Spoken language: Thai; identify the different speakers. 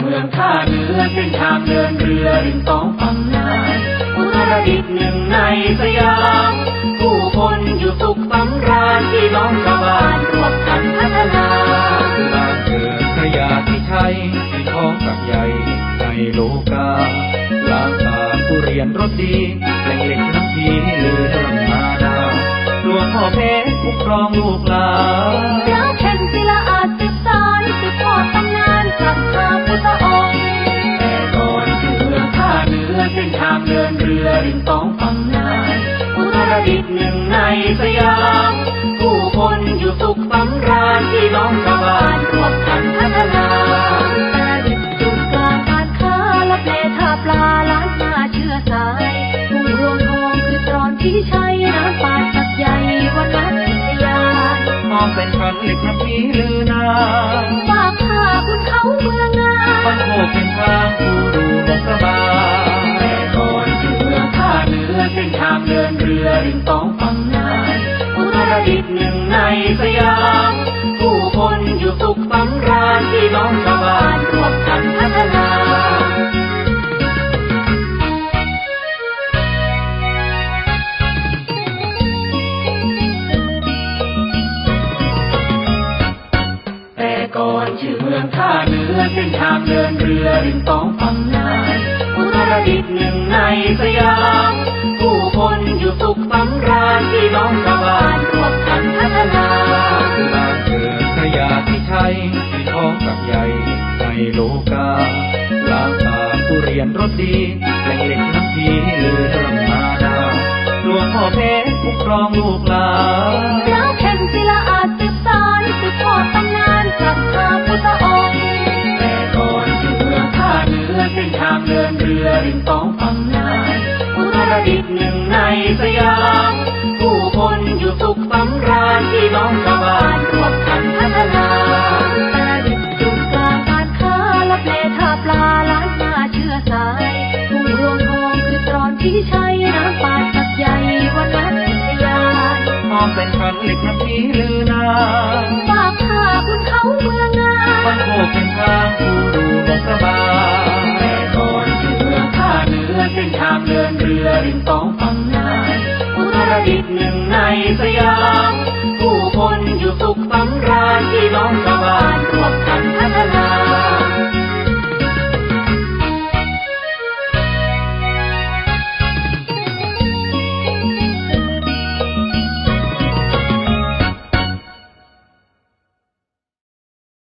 Speaker 1: เมืองท่าเรือเส้นทางเดินเรือริมสองฝั่งน้ำอุตรดิตถ์หนึ่งในสยาม ผู้คนอยู่สุขสำราญที่น้องชาวบ้านรวมกันพัฒนา
Speaker 2: ลานเกิดพระยาที่ใช้ที่ท้องกับใหญ่ในโลกาลาตาผู้เรียนรถดีแหล่งเหล็กน้ำพีลือเรื่องมาดาหลวงพ่อเพชรคุ้มครองลูกหลาน
Speaker 3: เราเข็นศิลาอา ส
Speaker 1: ยามผู้คนอยู่สุขสำราญที่น้องชาวบ้านร่วมกันพัฒนา
Speaker 3: ดิษฐ์จุดกลางการค้าและเปลท่าปลาล้านนาเชื้อสายผู้รวมทองคือตรอนที่ใช้น้ำปาดสักใหญ่วันนัดพิทยา
Speaker 2: มมองเป็นพันเหล็กน้ำพีลือนา
Speaker 3: ฝากข้าคุณเขาเมืองงา
Speaker 2: พันโคกเป็นทางผู้ดูหลงพระบาท
Speaker 1: แต่ก่อนชื่อเมืองท่าเรือเส้นทางเดินเรือริมสองฝั่งน้ำ สยาม ผู้คนอยู่สุขสำราญที่น้องชาวบ้านร่วมกันพัฒนาแต่ก่อนชื่อเมืองท่าเรือเส้นทางเดินเรือริมสองฝั่งน้ำอุตรดิตถ์หนึ่งในสยาม ผู้
Speaker 2: เรียนรถดีแหล่งเหล็กน้ำพีลือเรื่องมาดาหลวงพ่อเพชรคุ้มครองลูกหลาน
Speaker 3: เราเข็นศิลาอาจสืบสานสืบทอดตำนานศรัทธาพุทธองค์
Speaker 1: แต่ก่อนชื่อเมืองท่าเรือเส้นทางเดินเรือริมสองฝั่งน้ำอุตรดิตถ์หนึ่งในสยามผู้คนอยู่สุขสำรา
Speaker 3: เห
Speaker 2: ล็กน้ำพีลือนา
Speaker 3: ฝากพาคุณเขาเมืองงา
Speaker 2: บ้านโคกเป็นทางผู้ดูลงกรบา
Speaker 1: แม่โอนคือเมืองท่าเหนือเส้นทางเดินเรือริมสองฝั่งนาอุตรดิตถ์หนึ่งในสยาม ผู้คนอยู่สุขสำราญที่น้องกระบา